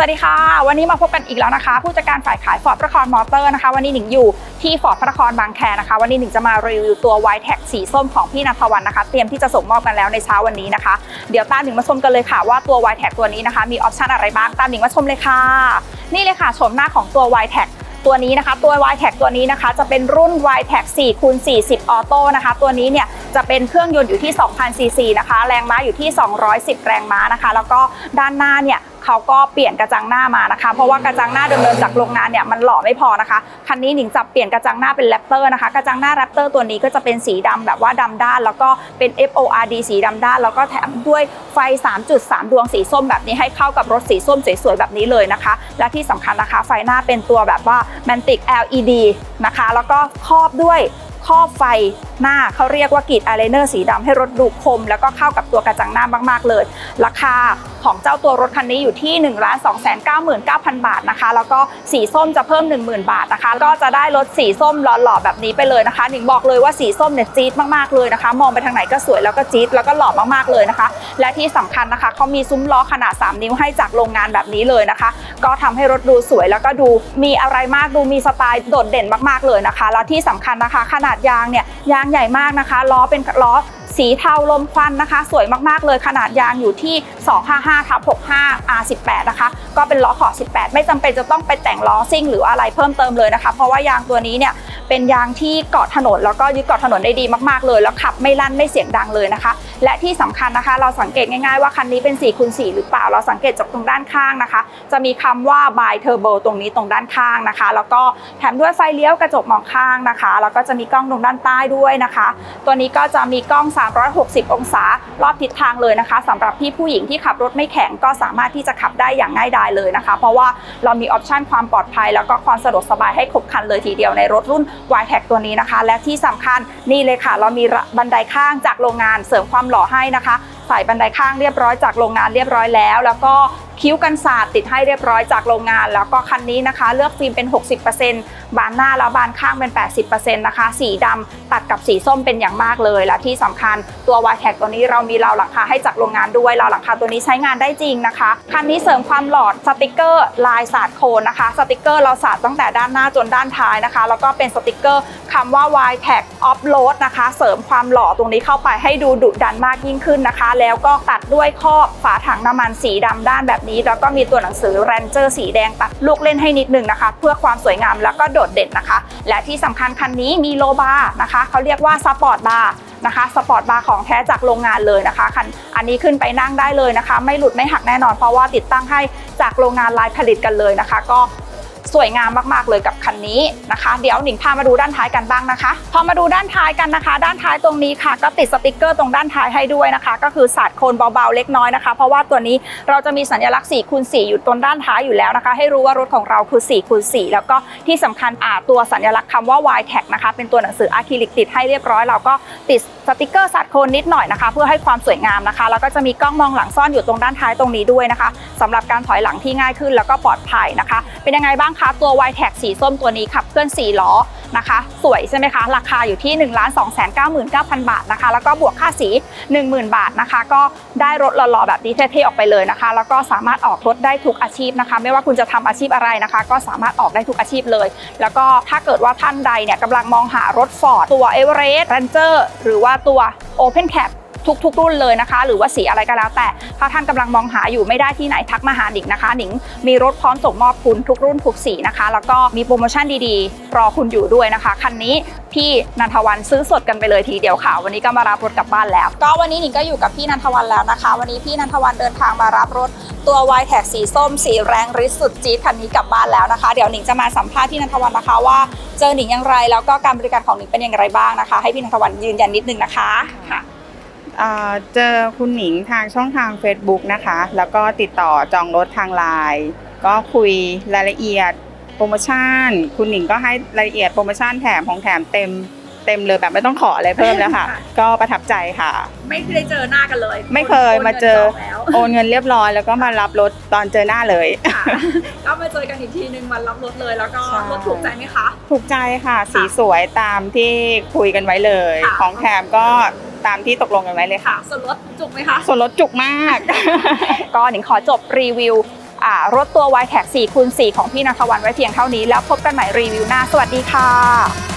วัสดีค่ะ วันนี้มาพบกันอีกแล้วนะคะ ผู้จัดการฝ่ายขายฟอร์ดพระนครมอเตอร์นะคะ วันนี้หนิงอยู่ที่ฟอร์ดพระนครบางแคนะคะ วันนี้หนิงจะมารีวิวตัว y t e c สีส้มของพี่นัทวันนะคะ เตรียมที่จะส่งมอบกันแล้วในเช้าวันนี้นะคะ เดี๋ยวตามหนิงมาชมกันเลยค่ะว่าตัว y t e c ตัวนี้นะคะ มีออปชันอะไรบ้างตามหนิงมาชมเลยค่ะ นี่เลยค่ะโฉมหน้าของตัว y t e c ตัวนี้นะคะตัว y t e c ตัวนี้นะคะจะเป็นรุ่น y t e c 4คูณ40 ออโต้นะคะ ตัวนี้เนี่ยจะเป็นเครื่องยนต์อยู่ที่ 2,000ซีซีนะคะ แรงม้าอยู่ที่ 210 แรงม้านะคะ แล้วก็ด้านหน้าเนี่ย เขาก็เปลี่ยนกระจังหน้ามานะคะ เพราะว่ากระจังหน้าเดิมๆจากโรงงานเนี่ยมันหล่อไม่พอนะคะ คันนี้หนิงจับเปลี่ยนกระจังหน้าเป็นแรปเตอร์นะคะ กระจังหน้าแรปเตอร์ตัวนี้ก็จะเป็นสีดำแบบว่าดำด้าน แล้วก็เป็น FORD สีดำด้าน แล้วก็แถมด้วยไฟ 3.3 ดวงสีส้มแบบนี้ให้เข้ากับรถสีส้มสวยๆแบบนี้เลยนะคะ และที่สำคัญนะคะไฟหน้าเป็นตัวแบบว่า Mantic LED นะคะ แล้วก็ครอบด้วย ครอบไฟหน้าเขาเรียกว่ากรีดอายไลเนอร์สีดำให้รถดูคม แล้วก็เข้ากับตัวกระจังหน้ามากๆเลย ราคาของเจ้าตัวรถคันนี้อยู่ที่ 1 2 9 9 0 0 0 บาทนะคะ แล้วก็สีส้มจะเพิ่ม 10,000 บาทนะคะ ก็จะได้รถสีส้มหล่อๆแบบนี้ไปเลยนะคะหนิงบอกเลยว่าสีส้มเนี่ยจี๊ดมากๆเลยนะคะ มองไปทางไหนก็สวยแล้วก็จี๊ดแล้วก็หล่อมากๆเลยนะคะ และที่สำคัญนะคะเขามีซุ้มล้อขนาด 3 นิ้วให้จากโรงงานแบบนี้เลยนะคะ ก็ทำให้รถดูสวยแล้วก็ดูมีอะไรมากดูมีสไตล์โดดเด่นมากๆเลยนะคะ แล้วที่สำคัญนะคะขนาดยางเนี่ยยางใหญ่มากนะคะล้อเป็นล้อสีเทาลมควันนะคะ สวยมากๆเลยขนาดยางอยู่ที่ 255ทับ65 R18 นะคะ ก็เป็นล้อขอบ18 ไม่จำเป็นจะต้องไปแต่งล้อซิ่ง หรืออะไรเพิ่มเติมเลยนะคะ เพราะว่ายางตัวนี้เนี่ยเป็นยางที่เกาะถนนแล้วก็ยึดเกาะถนนได้ดีมากๆเลย แล้วขับไม่ลั่นไม่เสียงดังเลยนะคะ และที่สำคัญนะคะ เราสังเกตง่ายๆว่าคันนี้เป็น4คูณ4หรือเปล่า เราสังเกตจากตรงด้านข้างนะคะ จะมีคำว่า by turbo ตรงนี้ตรงด้านข้างนะคะ แล้วก็แถมด้วยไฟเลี้ยวกระจกมองข้างนะคะ แล้วก็จะมีกล้องตรงด้านใต้ด้วยนะคะ ตัวนี้ก็จะมีกล้อง 360 องศารอบทิศทางเลยนะคะสำหรับพี่ผู้หญิงที่ขับรถไม่แข็งก็สามารถที่จะขับได้อย่างง่ายดายเลยนะคะ เพราะว่าเรามีออปชันความปลอดภัย แล้วก็ความสะดวกสบายให้ครบคันเลยทีเดียวในรถรุ่น y t e c ตัวนี้นะคะ และที่สำคัญนี่เลยค่ะ เรามีบันไดข้างจากโรงงานเสริมความหล่อให้นะคะ ใส่บันไดข้างเรียบร้อยจากโรงงานเรียบร้อยแล้ว แล้วก็ คิ้วกันศาสตร์ติดให้เรียบร้อยจากโรงงาน แล้วก็คันนี้นะคะ เลือกฟิล์มเป็น 60%บานหน้าแล้วบานข้างเป็น 80%นะคะสีดำตัดกับสีส้มเป็นอย่างมากเลย และที่สำคัญตัว y t e c ตัวนี้เรามีราวหลังคาให้จากโรงงานด้วยราวหลังคาตัวนี้ใช้งานได้จริงนะคะคันนี้เสริมความหลอดสติกเกอร์ลายสาดโคนนะคะ สติกเกอร์เราสาดตั้งแต่ด้านหน้าจนด้านท้ายนะคะ แล้วก็เป็นสติกเกอร์คำว่า y t e c Off Road นะคะ เสริมความหล่อตรงนี้เข้าไปให้ดูดุดันมากยิ่งขึ้นนะคะ แล้วก็ตัดด้วยครอบฝาถังน้ำมันสีดำด้านแบบนี้แล้วก็มีตัวหนังสือแรนเจอร์สีแดงตัดลูกเล่นให้นิดนึงนะคะ เพื่อความสวยงามแล้วก็โดดเด่นนะคะ และที่สำคัญคันนี้มีโลบาร์นะคะเขาเรียกว่าสปอร์ตบาร์นะคะสปอร์ตบาร์ของแท้จากโรงงานเลยนะคะคันอันนี้ขึ้นไปนั่งได้เลยนะคะ ไม่หลุดไม่หักแน่นอนเพราะว่าติดตั้งให้จากโรงงานลายผลิตกันเลยนะคะ ก็ สวยงามมากๆเลยกับคันนี้นะคะ เดี๋ยวหนิงพามาดูด้านท้ายกันบ้างนะคะ พอมาดูด้านท้ายกันนะคะ ด้านท้ายตรงนี้ค่ะ ก็ติดสติกเกอร์ตรงด้านท้ายให้ด้วยนะคะ ก็คือสาดโคนเบาๆเล็กน้อยนะคะ เพราะว่าตัวนี้เราจะมีสัญลักษณ์4คูณ4อยู่ตรงด้านท้ายอยู่แล้วนะคะ ให้รู้ว่ารถของเราคือ4คูณ4แล้วก็ที่สำคัญอ่าตัวสัญลักษณ์คำว่า y t e c นะคะเป็นตัวหนังสืออะคริลิกติดให้เรียบร้อยเราก็ติดสติกเกอร์สาดโคนนิดหน่อยนะคะ เพื่อให้ความสวยงามนะคะ แล้วก็จะมีกล้องมองหลังซ่อนอยู่ตรงด้านท้ายตรงนี้ด้วยนะคะสำหรับการถอยหลังที่ง่ายขึ้นแล้วก็ปลอดภัยนะคะ เป็นยังไงบ้างคะตัว y t e c สีส้มตัวนี้ขับเคลื่อน 4 ล้อนะคะ สวยใช่ไหมคะ ราคาอยู่ที่ 1 2 9 9 9 0 0 บาทนะคะ แล้วก็บวกค่าสี 10,000 บาทนะคะ ก็ได้รถหล่อๆแบบนี้เท่ๆออกไปเลยนะคะ แล้วก็สามารถออกรถได้ทุกอาชีพนะคะ ไม่ว่าคุณจะทำอาชีพอะไรนะคะ ก็สามารถออกได้ทุกอาชีพเลย แล้วก็ถ้าเกิดว่าท่านใดเนี่ยกำลังมองหารถ Ford ตัว Everest Ranger หรือว่าตัว Open Cap ทุกๆ รุ่นเลยนะคะ หรือว่าสีอะไรก็แล้วแต่ถ้าท่านกำลังมองหาอยู่ไม่ได้ที่ไหนทักมาหาหนิงนะคะ หนิงมีรถพร้อมส่งมอบคุณทุกรุ่นทุกสีนะคะ แล้วก็มีโปรโมชั่นดีๆ รอคุณอยู่ด้วยนะคะ คันนี้พี่นันทวันซื้อสดกันไปเลยทีเดียวค่ะ วันนี้ก็มารับรถกลับบ้านแล้ว ก็วันนี้หนิงก็อยู่กับพี่นันทวันแล้วนะคะ วันนี้พี่นันทวันเดินทางมารับรถตัว y t e c สีส้มสีแรงริดสุดจี๊ดคันนี้กลับบ้านแล้วนะคะ เดี๋ยวหนิงจะมาสัมภาษณ์พี่นันทวันนะคะว่าเจอหนิงอย่างไร แล้วก็การบริการของหนิงเป็นอย่างไรบ้างนะคะ ให้พี่นันทวันยืนยันนิดนึงนะคะค่ะ เอ่อเจอคุณหนิงทางช่องทาง Facebook นะคะ แล้วก็ติดต่อจองรถทางไลน์ก็คุยรายละเอียดโปรโมชั่น คุณหนิงก็ให้รายละเอียดโปรโมชั่นแถมของแถมเต็มเต็มเลยแบบไม่ต้องขออะไรเพิ่มแล้วค่ะค่ะก็ประทับใจค่ะ ไม่ได้เจอหน้ากันเลย ไม่เคยมาเจอโนงินจงแล้วโอนเงินเรียบร้อยแล้วก็มารับรถตอนเจอหน้าเลยค่ะก็มาเจอกันอีกทีนึงวันรับรถเลยแล้วก็ใช่รถถูกใจไหมคะ ถูกใจค่ะ สีสวยตามที่คุยกันไว้เลยค่ะของแถมก็ตามที่ตกลงกันไว้เลยค่ะค่ะส่วนรถจุกไหมคะ ส่วนลดจุกมาก ก็หนิงขอจบรีวิวอ่ารถตัว y t แท็ก4คูณ4ของพี่นัทวันไว้เพียงเท่านี้ แล้วพบกันใหม่รีวิวหน้า สวัสดีค่ะ